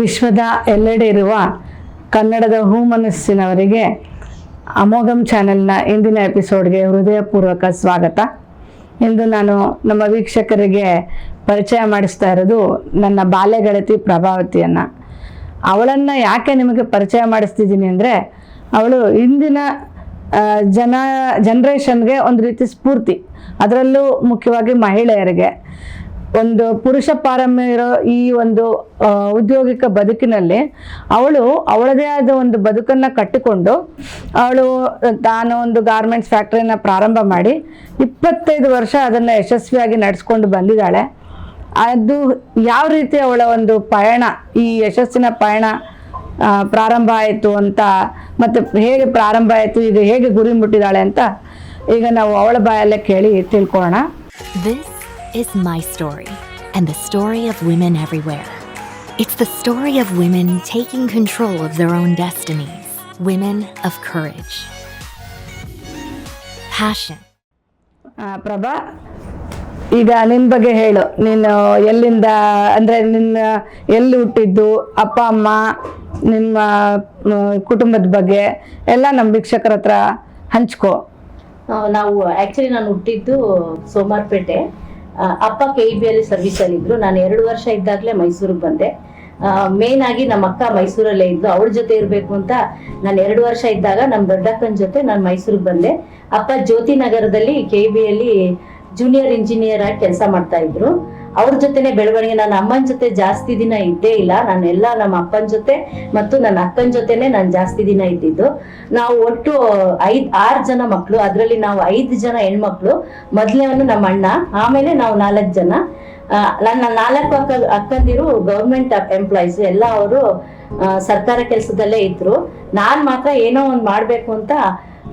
ವಿಶ್ವದ ಎಲ್ಲೆಡೆ ಇರುವ ಕನ್ನಡದ ಹೂಮನಸ್ಸಿನವರಿಗೆ ಅಮೋಘಂ ಚಾನೆಲ್ನ ಇಂದಿನ ಎಪಿಸೋಡ್ಗೆ ಹೃದಯಪೂರ್ವಕ ಸ್ವಾಗತ. ಇಂದು ನಾನು ನಮ್ಮ ವೀಕ್ಷಕರಿಗೆ ಪರಿಚಯ ಮಾಡಿಸ್ತಾ ಇರೋದು ನನ್ನ ಬಾಲ್ಯಗಳತಿ ಪ್ರಭಾವತಿಯನ್ನು. ಅವಳನ್ನು ಯಾಕೆ ನಿಮಗೆ ಪರಿಚಯ ಮಾಡಿಸ್ತಿದ್ದೀನಿ ಅಂದರೆ, ಅವಳು ಇಂದಿನ ಜನ ಜನ್ರೇಷನ್ಗೆ ಒಂದು ರೀತಿ ಸ್ಫೂರ್ತಿ. ಅದರಲ್ಲೂ ಮುಖ್ಯವಾಗಿ ಮಹಿಳೆಯರಿಗೆ. ಒಂದು ಪುರುಷ ಪಾರಮ್ಯ ಇರೋ ಈ ಒಂದು ಉದ್ಯೋಗಿಕ ಬದುಕಿನಲ್ಲಿ ಅವಳು ಅವಳದೇ ಆದ ಒಂದು ಬದುಕನ್ನು ಕಟ್ಟಿಕೊಂಡು ಅವಳು ತಾನು ಒಂದು ಗಾರ್ಮೆಂಟ್ಸ್ ಫ್ಯಾಕ್ಟ್ರಿನ ಪ್ರಾರಂಭ ಮಾಡಿ ಇಪ್ಪತ್ತೈದು ವರ್ಷ ಅದನ್ನು ಯಶಸ್ವಿಯಾಗಿ ನಡೆಸ್ಕೊಂಡು ಬಂದಿದ್ದಾಳೆ. ಅದು ಯಾವ ರೀತಿ ಅವಳ ಒಂದು ಪಯಣ, ಈ ಯಶಸ್ಸಿನ ಪಯಣ ಪ್ರಾರಂಭ ಆಯಿತು ಅಂತ ಮತ್ತು ಹೇಗೆ ಪ್ರಾರಂಭ ಆಯಿತು ಈಗ ಹೇಗೆ ಗುರಿ ಮುಟ್ಟಿದ್ದಾಳೆ ಅಂತ ಈಗ ನಾವು ಅವಳ ಬಾಯಲ್ಲೇ ಕೇಳಿ ತಿಳ್ಕೊಳ್ಳೋಣ. Is my story, and the story of women everywhere. It's the story of women taking control of their own destinies, women of courage, passion, Uh, Prabha. ಈಗ ನಿನ್ನ ಬಗ್ಗೆ ಹೇಳು ನೀನು ಎಲ್ಲಿಂದ ಅಂದರೆ ನಿನ್ನ ಎಲ್ಲಿ ಹುಟ್ಟಿದ್ದು ಅಪ್ಪ ಅಮ್ಮ ನಿಮ್ಮ ಕುಟುಂಬದ ಬಗ್ಗೆ ಎಲ್ಲ ನಮ್ಮ ವೀಕ್ಷಕರ ಹತ್ರ ಹಂಚ್ಕೋ ನಾವು ಆ್ಯಕ್ಚುಲಿ ನಾನು ಹುಟ್ಟಿದ್ದು ಸೋಮಾರ್ಪೇಟೆ ಅಪ್ಪ ಕೆ ಇ ಬಿ ಅಲ್ಲಿ ಸರ್ವಿಸ್ ಅಲ್ಲಿ ಇದ್ರು ನಾನು ಎರಡು ವರ್ಷ ಇದ್ದಾಗಲೇ ಮೈಸೂರಿಗೆ ಬಂದೆ. ಮೇನ್ ಆಗಿ ನಮ್ಮ ಅಕ್ಕ ಮೈಸೂರಲ್ಲೇ ಇದ್ದು ಅವಳ ಜೊತೆ ಇರಬೇಕು ಅಂತ ನಾನು ಎರಡು ವರ್ಷ ಇದ್ದಾಗ ನಮ್ಮ ದೊಡ್ಡಕ್ಕನ ಜೊತೆ ನಾನು ಮೈಸೂರಿಗೆ ಬಂದೆ. ಅಪ್ಪ ಜ್ಯೋತಿ ನಗರದಲ್ಲಿ ಕೆ ಬಿ ಅಲ್ಲಿ ಜೂನಿಯರ್ ಇಂಜಿನಿಯರ್ ಆಗಿ ಕೆಲಸ ಮಾಡ್ತಾ ಇದ್ರು. ಅವ್ರ ಜೊತೆನೆ ಬೆಳವಣಿಗೆ. ನನ್ನ ಅಮ್ಮನ ಜೊತೆ ಜಾಸ್ತಿ ದಿನ ಇದ್ದೇ ಇಲ್ಲ. ನಾನು ಎಲ್ಲ ನಮ್ಮ ಅಪ್ಪನ ಜೊತೆ ಮತ್ತು ನನ್ನ ಅಕ್ಕನ ಜೊತೆನೆ ನಾನು ಜಾಸ್ತಿ ದಿನ ಇದ್ದಿದ್ದು. ನಾವು ಒಟ್ಟು ಐದ್, ಆರು ಜನ ಮಕ್ಕಳು ಅದರಲ್ಲಿ ನಾವು ಐದು ಜನ ಹೆಣ್ಮಕ್ಳು. ಮೊದಲನೇವನು ನಮ್ಮ ಅಣ್ಣ, ಆಮೇಲೆ ನಾವು ನಾಲ್ಕು ಜನ. ನನ್ನ ನಾಲ್ಕು ಅಕ್ಕ, ಅಕ್ಕಂದಿರು ಗೌರ್ಮೆಂಟ್ ಎಂಪ್ಲಾಯೀಸ್ ಎಲ್ಲ ಅವರು ಸರ್ಕಾರ ಕೆಲಸದಲ್ಲೇ ಇದ್ರು. ನಾನು ಮಾತ್ರ ಏನೋ ಒಂದು ಮಾಡಬೇಕು ಅಂತ.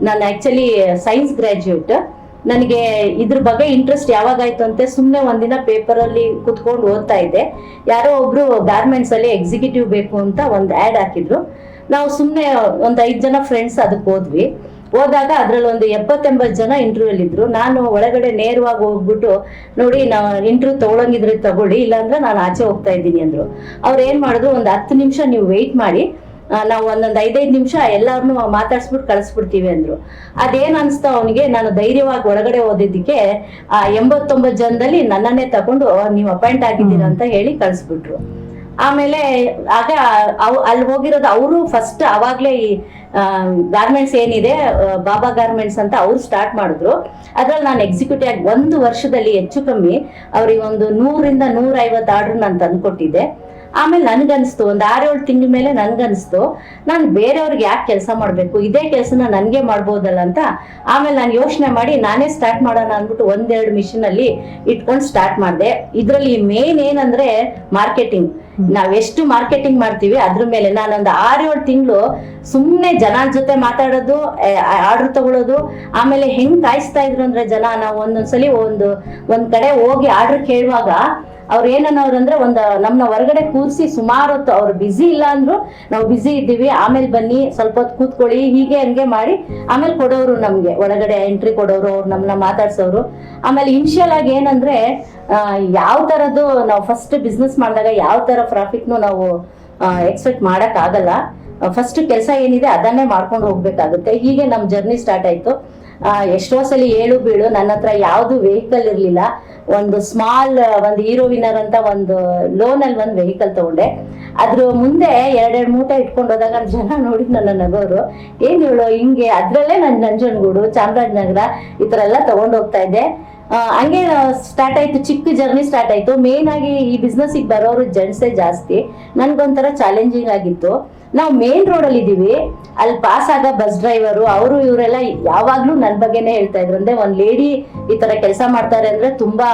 ನಾನು ಆಕ್ಚುಲಿ ಸೈನ್ಸ್ ಗ್ರಾಜ್ಯುಯೇಟ್ ನನಗೆ ಇದ್ರ ಬಗ್ಗೆ ಇಂಟ್ರೆಸ್ಟ್ ಯಾವಾಗಾಯ್ತು ಅಂತೆ ಸುಮ್ಮನೆ ಒಂದಿನ ಪೇಪರಲ್ಲಿ ಕುತ್ಕೊಂಡು ಓದ್ತಾ ಇದ್ದೆ. ಯಾರೋ ಒಬ್ರು ಗಾರ್ಮೆಂಟ್ಸ್ ಅಲ್ಲಿ ಎಕ್ಸಿಕ್ಯೂಟಿವ್ ಬೇಕು ಅಂತ ಒಂದು ಆ್ಯಡ್ ಹಾಕಿದ್ರು. ನಾವು ಸುಮ್ಮನೆ ಒಂದು ಐದು ಜನ ಫ್ರೆಂಡ್ಸ್ ಅದಕ್ಕೆ ಹೋದ್ವಿ. ಹೋದಾಗ ಅದ್ರಲ್ಲಿ ಒಂದು ಎಪ್ಪತ್ತೆಂಬತ್ತು ಜನ ಇಂಟರ್ವ್ಯೂಲ್ ಇದ್ರು. ನಾನು ಒಳಗಡೆ ನೇರವಾಗಿ ಹೋಗ್ಬಿಟ್ಟು, ನೋಡಿ ನಾ ಇಂಟರ್ವ್ಯೂ ತಗೊಳಂಗಿದ್ರೆ ತಗೊಳ್ಳಿ, ಇಲ್ಲಾಂದ್ರೆ ನಾನು ಆಚೆ ಹೋಗ್ತಾ ಇದ್ದೀನಿ, ಅಂದ್ರು. ಅವ್ರು ಏನ್ ಮಾಡಿದ್ರು, ಒಂದು ಹತ್ತು ನಿಮಿಷ ನೀವು ವೆಯ್ಟ್ ಮಾಡಿ ನಾವು ಒಂದೊಂದು ಐದೈದು ನಿಮಿಷ ಎಲ್ಲಾರನ್ನೂ ಮಾತಾಡ್ಸ್ಬಿಟ್ಟು ಕಳಿಸ್ಬಿಡ್ತೀವಿ ಅಂದ್ರು. ಅದೇನ್ ಅನ್ಸ್ತಾ ಅವನಿಗೆ ನಾನು ಧೈರ್ಯವಾಗಿ ಒಳಗಡೆ ಓದಿದ್ದಕ್ಕೆ ಆ ಎಂಬತ್ತೊಂಬತ್ತು ಜನದಲ್ಲಿ ನನ್ನನ್ನೇ ತಗೊಂಡು ನೀವು ಅಪಾಯಿಂಟ್ ಆಗಿದ್ದೀರಾ ಅಂತ ಹೇಳಿ ಕಳಿಸ್ಬಿಟ್ರು. ಆಮೇಲೆ ಆಗ ಅವ್ ಅಲ್ಲಿ ಹೋಗಿರೋದು ಅವರು ಫಸ್ಟ್ ಅವಾಗ್ಲೇ ಈ ಗಾರ್ಮೆಂಟ್ಸ್ ಏನಿದೆ ಬಾಬಾ ಗಾರ್ಮೆಂಟ್ಸ್ ಅಂತ ಅವ್ರು ಸ್ಟಾರ್ಟ್ ಮಾಡಿದ್ರು. ಅದ್ರಲ್ಲಿ ನಾನು ಎಕ್ಸಿಕ್ಯೂಟಿವ್ ಆಗಿ ಒಂದು ವರ್ಷದಲ್ಲಿ ಹೆಚ್ಚು ಕಮ್ಮಿ ಅವ್ರಿಗೆ ಒಂದು ನೂರಿಂದ ನೂರ ಐವತ್ತು ಆರ್ಡರ್ ನಾನು ತಂದ್ಕೊಟ್ಟಿದ್ದೆ. ಆಮೇಲೆ ನನ್ಗನ್ಸ್ತು ಒಂದು ಆರೇಳು ತಿಂಗಳ ಮೇಲೆ ನನ್ಗನ್ಸ್ತು ನಾನು ಬೇರೆಯವ್ರಿಗೆ ಯಾಕೆ ಕೆಲಸ ಮಾಡಬೇಕು? ಇದೇ ಕೆಲಸನ ನನಗೆ ಮಾಡ್ಬೋದಲ್ಲ ಅಂತ ಆಮೇಲೆ ನಾನು ಯೋಚನೆ ಮಾಡಿ ನಾನೇ ಸ್ಟಾರ್ಟ್ ಮಾಡೋಣ ಅಂದ್ಬಿಟ್ಟು ಒಂದೆರಡು ಮಿಷಿನ್ ಅಲ್ಲಿ ಇಟ್ಕೊಂಡು ಸ್ಟಾರ್ಟ್ ಮಾಡಿದೆ. ಇದರಲ್ಲಿ ಮೇನ್ ಏನಂದ್ರೆ ಮಾರ್ಕೆಟಿಂಗ್ ನಾವ್ ಎಷ್ಟು ಮಾರ್ಕೆಟಿಂಗ್ ಮಾಡ್ತೀವಿ ಅದ್ರ ಮೇಲೆ ನಾನೊಂದು ಆರೇಳು ತಿಂಗಳು ಸುಮ್ಮನೆ ಜನ ಜೊತೆ ಮಾತಾಡೋದು ಆರ್ಡರ್ ತಗೊಳ್ಳೋದು ಆಮೇಲೆ ಹೆಂಗ್ ಕಾಯಿಸ್ತಾ ಇದ್ರು ಅಂದ್ರೆ ಜನ ನಾವು ಒಂದೊಂದ್ಸಲಿ ಒಂದು ಒಂದ್ ಕಡೆ ಹೋಗಿ ಆರ್ಡರ್ ಕೇಳುವಾಗ ಅವ್ರು ಏನನ್ನೋರು ಅಂದ್ರೆ ಒಂದು, ನಮ್ನ ಹೊರಗಡೆ ಕೂರಿಸಿ ಸುಮಾರು ಹೊತ್ತು ಅವ್ರು ಬಿಸಿ ಇಲ್ಲ ಅಂದ್ರು ನಾವು ಬಿಸಿ ಇದ್ದೀವಿ, ಆಮೇಲೆ ಬನ್ನಿ, ಸ್ವಲ್ಪ ಹೊತ್ತು ಕೂತ್ಕೊಳ್ಳಿ, ಹೀಗೆ ಹಂಗೆ ಮಾಡಿ, ಆಮೇಲೆ ಕೊಡೋರು ನಮ್ಗೆ, ಒಳಗಡೆ ಎಂಟ್ರಿ ಕೊಡೋರು, ಅವ್ರು ನಮ್ಮನ್ನ ಮಾತಾಡ್ಸೋರು. ಆಮೇಲೆ ಇನಿಷಿಯಲ್ ಆಗಿ ಏನಂದ್ರೆ ಯಾವ ತರದ್ದು ನಾವು ಫಸ್ಟ್ ಬಿಸ್ನೆಸ್ ಮಾಡಿದಾಗ ಯಾವ ತರ ಪ್ರಾಫಿಟ್ನು ನಾವು ಎಕ್ಸ್ಪೆಕ್ಟ್ ಮಾಡಕ್ ಆಗಲ್ಲ. ಫಸ್ಟ್ ಕೆಲಸ ಏನಿದೆ ಅದನ್ನೇ ಮಾಡ್ಕೊಂಡು ಹೋಗ್ಬೇಕಾಗುತ್ತೆ. ಹೀಗೆ ನಮ್ಮ ಜರ್ನಿ ಸ್ಟಾರ್ಟ್ ಆಯ್ತು. ಎಷ್ಟೋ ಸಲ ಏಳು ಬೀಳು, ನನ್ನ ಹತ್ರ ಯಾವ್ದು ವೆಹಿಕಲ್ ಇರಲಿಲ್ಲ. ಒಂದು ಸ್ಮಾಲ್ ಒಂದು ಹೀರೋ ವಿನರ್ ಅಂತ ಒಂದು ಲೋನ್ ಅಲ್ಲಿ ಒಂದು ವೆಹಿಕಲ್ ತಗೊಂಡೆ. ಅದ್ರ ಮುಂದೆ ಎರಡೆರಡು ಮೂಟೆ ಇಟ್ಕೊಂಡು ಹೋದಾಗ ಜನ ನೋಡಿ ನನ್ನ ನಗೋರು, ಏನು ಹೇಳು, ಹಿಂಗೆ ಅದ್ರಲ್ಲೇ ನನ್ ನಂಜನಗೂಡು, ಚಾಮರಾಜನಗರ, ಈ ಥರ ಎಲ್ಲ ತೊಗೊಂಡು ಹೋಗ್ತಾ ಇದ್ದೆ. ಹಂಗೆ ಸ್ಟಾರ್ಟ್ ಆಯ್ತು, ಚಿಕ್ಕ ಜರ್ನಿ ಸ್ಟಾರ್ಟ್ ಆಯ್ತು. ಮೇನ್ ಆಗಿ ಈ ಬಿಸ್ನೆಸ್ಸಿಗೆ ಬರೋರು ಜೆಂಟ್ಸೇ ಜಾಸ್ತಿ. ನನಗೊಂಥರ ಚಾಲೆಂಜಿಂಗ್ ಆಗಿತ್ತು. ನಾವು ಮೇನ್ ರೋಡ್ ಅಲ್ಲಿ ಇದೀವಿ ಅಲ್ಲಿ ಪಾಸ್ ಆಗ ಬಸ್ ಡ್ರೈವರು ಅವರು ಇವರೆಲ್ಲ ಯಾವಾಗ್ಲೂ ನನ್ ಬಗ್ಗೆನೆ ಹೇಳ್ತಾ ಇದ್ರು. ಅಂದ್ರೆ ಒಂದ್ ಲೇಡಿ ಈ ತರ ಕೆಲಸ ಮಾಡ್ತಾರೆ ಅಂದ್ರೆ ತುಂಬಾ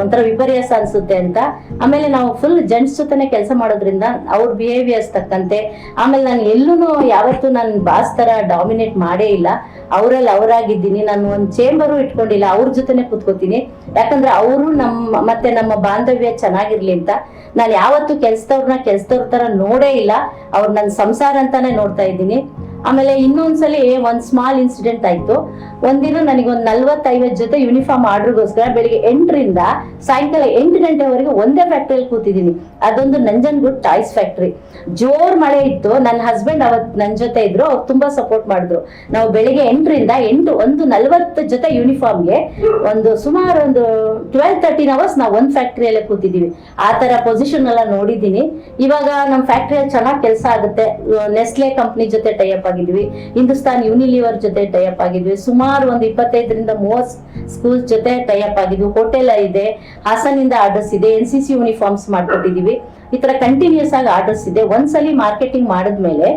ಒಂಥರ ವಿಪರ್ಯಾಸ ಅನ್ಸುತ್ತೆ ಅಂತ. ಆಮೇಲೆ ನಾವು ಫುಲ್ ಜೆಂಟ್ಸ್ ಜೊತೆನೆ ಕೆಲಸ ಮಾಡೋದ್ರಿಂದ ಅವ್ರ ಬಿಹೇವಿಯರ್ಸ್ ತಕ್ಕಂತೆ. ಆಮೇಲೆ ನಾನು ಎಲ್ಲೂ ಯಾವತ್ತೂ ನನ್ನ ಬಾಸ್ ತರ ಡಾಮಿನೇಟ್ ಮಾಡೇ ಇಲ್ಲ. ಅವರಲ್ಲಿ ಅವರಾಗಿದ್ದೀನಿ. ನಾನು ಒಂದು ಚೇಂಬರು ಇಟ್ಕೊಂಡಿಲ್ಲ. ಅವ್ರ ಜೊತೆನೆ ಕೂತ್ಕೋತೀನಿ. ಯಾಕಂದ್ರೆ ಅವರು ನಮ್ಮ, ಮತ್ತೆ ನಮ್ಮ ಬಾಂಧವ್ಯ ಚೆನ್ನಾಗಿರ್ಲಿ ಅಂತ ನಾನು ಯಾವತ್ತು ಕೆಲ್ಸದವ್ರನ್ನ ಕೆಲ್ಸದವ್ರ ತರ ನೋಡೇ ಇಲ್ಲ. ಅವ್ರು ನನ್ನ ಸಂಸಾರ ಅಂತಾನೆ ನೋಡ್ತಾ ಇದ್ದೀನಿ. ಆಮೇಲೆ ಇನ್ನೊಂದ್ಸಲಿ ಒಂದ್ ಸ್ಮಾಲ್ ಇನ್ಸಿಡೆಂಟ್ ಆಯ್ತು. ಒಂದಿನ ನನಗೆ ಒಂದ್ ನಲ್ವತ್ತೈವತ್ತು ಜೊತೆ ಯೂನಿಫಾರ್ಮ್ ಆರ್ಡರ್ಗೋಸ್ಕರ ಬೆಳಿಗ್ಗೆ ಎಂಟರಿಂದ ಸಾಯಂಕಾಲ ಎಂಟು ಗಂಟೆವರೆಗೆ ಒಂದೇ ಫ್ಯಾಕ್ಟ್ರಿಯಲ್ಲಿ ಕೂತಿದ್ದೀನಿ. ಅದೊಂದು ನಂಜನ್ಗೂಡ್ ಟಾಯ್ಸ್ ಫ್ಯಾಕ್ಟ್ರಿ ಜೋರ್ ಮಳೆ ಇತ್ತು. ನನ್ನ ಹಸ್ಬೆಂಡ್ ಅವತ್ ನನ್ನ ಜೊತೆ ಇದ್ರು. ಅವ್ರು ತುಂಬಾ ಸಪೋರ್ಟ್ ಮಾಡಿದ್ರು. ನಾವು ಬೆಳಿಗ್ಗೆ ಎಂಟರಿಂದ ಎಂಟು ಒಂದು ನಲ್ವತ್ತು ಜೊತೆ ಯೂನಿಫಾರ್ಮ್ಗೆ ಒಂದು ಸುಮಾರು ಒಂದು ಟ್ವೆಲ್ ತರ್ಟೀನ್ ಅವರ್ಸ್ ನಾವು ಒಂದ್ ಫ್ಯಾಕ್ಟ್ರಿಯಲ್ಲೇ ಕೂತಿದ್ದೀವಿ. ಆ ತರ ಪೊಸಿಷನ್ ಎಲ್ಲ ನೋಡಿದ್ದೀನಿ. ಇವಾಗ ನಮ್ಮ ಫ್ಯಾಕ್ಟ್ರಿಯಲ್ಲಿ ಚೆನ್ನಾಗಿ ಕೆಲಸ ಆಗುತ್ತೆ. ನೆಸ್ಲೆ ಕಂಪ್ನಿ ಜೊತೆ ಟೈಅಪ್ ಆಗಿದ್ವಿ. ಹಿಂದೂಸ್ತಾನ್ ಯೂನಿಲಿವರ್ ಜೊತೆ ಟೈಅಪ್ ಆಗಿದ್ವಿ. ಸುಮಾರು ಒಂದು ಇಪ್ಪತ್ತೈದರಿಂದ ಮೂವತ್ ಸ್ಕೂಲ್ ಜೊತೆ ಟೈಅಪ್ ಆಗಿದ್ವಿ. ಹೋಟೆಲ್ ಇದೆ ಹಾಸನಿಂದ ಆರ್ಡರ್ಸ್ ಇದೆ, ಎನ್ ಸಿ ಸಿ ಯೂನಿಫಾರ್ಮ್ಸ್ ಮಾಡ್ಕೊಟ್ಟಿದೀವಿ. ಈ ತರ ಕಂಟಿನ್ಯೂಸ್ ಆಗಿ ಆರ್ಡರ್ಸ್ ಇದೆ. ಒಂದ್ಸಲಿ ಮಾರ್ಕೆಟಿಂಗ್ ಮಾಡಿದ್ಮೇಲೆ